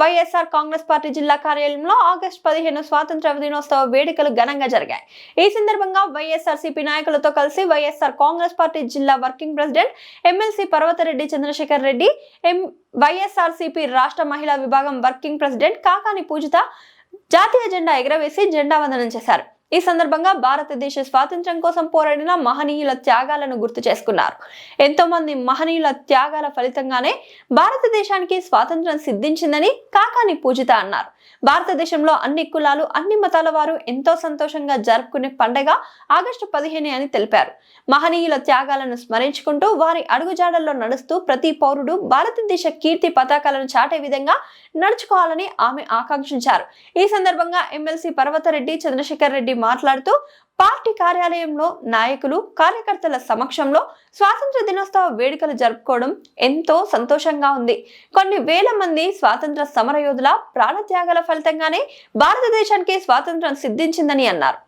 YSR Congress party జిల్లా కార్యాలయంలో August పదిహేను స్వాతంత్ర దినోత్సవ వేడుకలు ఘనంగా జరిగాయి. ఈ సందర్భంగా వైఎస్ఆర్ సిపి నాయకులతో కలిసి వైఎస్ఆర్ కాంగ్రెస్ పార్టీ జిల్లా working president MLC Parvathareddy Chandrasekhar Reddy M YSR CP రాష్ట్ర మహిళా విభాగం వర్కింగ్ ప్రెసిడెంట్ కాకాని పూజిత జాతీయ జెండా ఎగరవేసి జెండా వందనం చేశారు. ఈ సందర్భంగా భారతదేశ స్వాతంత్ర్యం కోసం పోరాడిన మహనీయుల త్యాగాలను గుర్తు చేసుకున్నారు. ఎంతో మంది మహనీయుల త్యాగాల ఫలితంగానే భారతదేశానికి స్వాతంత్ర్యం సిద్ధించిందని కాకాని పూజిత అన్నారు. భారతదేశంలో అన్ని కులాలు అన్ని మతాల వారు ఎంతో సంతోషంగా జరుపుకునే పండగ ఆగస్టు పదిహేను అని తెలిపారు. మహనీయుల త్యాగాలను స్మరించుకుంటూ వారి అడుగుజాడల్లో నడుస్తూ ప్రతి పౌరుడు భారతదేశ కీర్తి పతాకాలను చాటే విధంగా నడుచుకోవాలని ఆమె ఆకాంక్షించారు. ఈ సందర్భంగా ఎమ్మెల్సీ పర్వతరెడ్డి చంద్రశేఖర్ రెడ్డి మాట్లాడుతూ పార్టీ కార్యాలయంలో నాయకులు కార్యకర్తల సమక్షంలో స్వాతంత్ర దినోత్సవ వేడుకలు జరుపుకోవడం ఎంతో సంతోషంగా ఉంది. కొన్ని వేల మంది స్వాతంత్ర సమరయోధుల ప్రాణత్యాగాల ఫలితంగానే భారతదేశానికి స్వాతంత్రం సిద్ధించిందని అన్నారు.